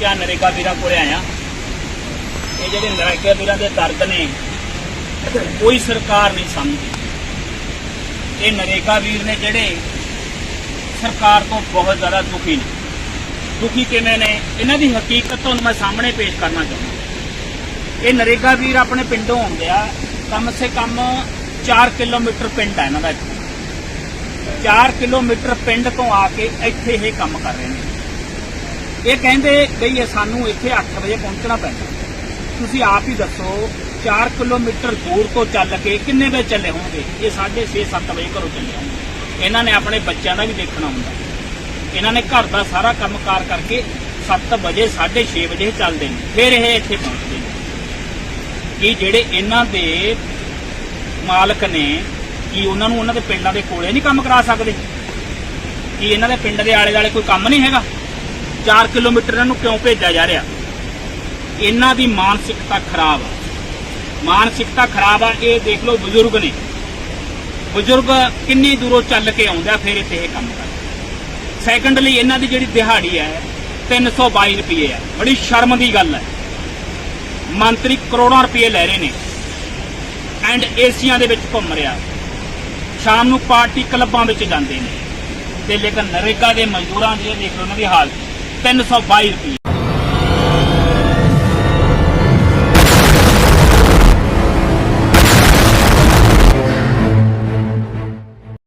ਵੀਰਾਂ ਨਰੇਗਾ ਵੀਰਾਂ ਕੋਲੇ ਆਇਆ। ਇਹ ਜਿਹੜੇ ਨਰੇਗਾ ਵੀਰਾਂ ਦੇ ਦਰਦ ਨੇ, ਕੋਈ ਸਰਕਾਰ ਨਹੀਂ ਸਮਝਦੀ। ਇਹ ਨਰੇਗਾ ਵੀਰ ਨੇ ਜਿਹੜੇ ਸਰਕਾਰ ਤੋਂ ਬਹੁਤ ਜ਼ਿਆਦਾ ਦੁਖੀ ਨੇ। ਦੁਖੀ ਕਿਵੇਂ ਨੇ? ਇਹਨਾਂ ਦੀ ਹਕੀਕਤ ਤੁਹਾਨੂੰ ਮੈਂ ਸਾਹਮਣੇ ਪੇਸ਼ ਕਰਨਾ ਚਾਹੁੰਦਾ। ਇਹ ਨਰੇਗਾ ਵੀਰ ਆਪਣੇ ਪਿੰਡੋਂ ਆਉਂਦੇ ਆ। ਕਮ ਸੇ ਕਮ 4 ਕਿਲੋਮੀਟਰ ਪਿੰਡ ਹੈ ਇਹਨਾਂ ਦਾ ਇੱਥੇ। 4 ਕਿਲੋਮੀਟਰ ਪਿੰਡ ਤੋਂ ਆ ਕੇ ਇੱਥੇ ਇਹ ਕੰਮ ਕਰ ਰਹੇ ਨੇ। ਇਹ ਕਹਿੰਦੇ ਬਈ ਸਾਨੂੰ ਇੱਥੇ 8 ਵਜੇ ਪਹੁੰਚਣਾ ਪੈਂਦਾ। ਤੁਸੀਂ ਆਪ ਹੀ ਦੱਸੋ 4 ਕਿਲੋਮੀਟਰ ਦੂਰ ਤੋਂ ਚੱਲ ਕੇ ਕਿੰਨੇ ਵਜੇ ਚੱਲੇ ਹੋਣਗੇ? ਇਹ 6:30 7 ਵਜੇ ਘਰੋਂ ਚੱਲੇ ਹੋਣਗੇ। ਇਹਨਾਂ ਨੇ ਆਪਣੇ ਬੱਚਿਆਂ ਦਾ ਵੀ ਦੇਖਣਾ ਹੁੰਦਾ। ਇਹਨਾਂ ਨੇ ਘਰ ਦਾ ਸਾਰਾ ਕੰਮਕਾਰ ਕਰਕੇ 7 ਵਜੇ 6:30 ਵਜੇ ਚੱਲਦੇ ਨੇ। ਫਿਰ ਇਹ ਇੱਥੇ ਪਹੁੰਚਦੇ ਨੇ। ਕਿ ਜਿਹੜੇ ਇਹਨਾਂ ਦੇ ਮਾਲਕ ਨੇ, ਕਿ ਉਹਨਾਂ ਨੂੰ ਉਹਨਾਂ ਦੇ ਪਿੰਡਾਂ ਦੇ ਕੋਲੇ ਨਹੀਂ ਕੰਮ ਕਰਾ ਸਕਦੇ? ਕਿ ਇਹਨਾਂ ਦੇ ਪਿੰਡ ਦੇ ਆਲੇ ਦੁਆਲੇ ਕੋਈ ਕੰਮ ਨਹੀਂ ਹੈਗਾ? 4 ਕਿਲੋਮੀਟਰ ਇਹਨਾਂ ਨੂੰ ਕਿਉਂ ਭੇਜਿਆ ਜਾ ਰਿਹਾ? ਇਹਨਾਂ ਦੀ ਮਾਨਸਿਕਤਾ ਖਰਾਬ ਆ। ਮਾਨਸਿਕਤਾ ਖਰਾਬ ਆ, ਇਹ ਦੇਖ ਲਓ ਬਜ਼ੁਰਗ ਨੇ। ਬਜ਼ੁਰਗ ਕਿੰਨੀ ਦੂਰੋਂ ਚੱਲ ਕੇ ਆਉਂਦਾ, ਫਿਰ ਇੱਥੇ ਇਹ ਕੰਮ ਕਰਦਾ। ਸੈਕੰਡਲੀ ਇਹਨਾਂ ਦੀ ਜਿਹੜੀ ਦਿਹਾੜੀ ਹੈ 322 ਰੁਪਏ ਹੈ ਬੜੀ ਸ਼ਰਮ ਦੀ ਗੱਲ ਹੈ। ਮੰਤਰੀ ਕਰੋੜਾਂ ਰੁਪਏ ਲੈ ਰਹੇ ਨੇ ਐਂਡ ਏਸੀਆਂ ਦੇ ਵਿੱਚ ਘੁੰਮ ਰਿਹਾ। ਸ਼ਾਮ ਨੂੰ ਪਾਰਟੀ ਕਲੱਬਾਂ ਵਿੱਚ ਜਾਂਦੇ ਨੇ। ਤੇ ਲੇਕਿਨ ਨਰੇਗਾ ਦੇ ਮਜ਼ਦੂਰਾਂ ਜਿਹੜੇ ਦੇਖ ਲਓ, ਉਹਨਾਂ ਦੀ ਹਾਲਤ। 322 ਰੁਪਏ।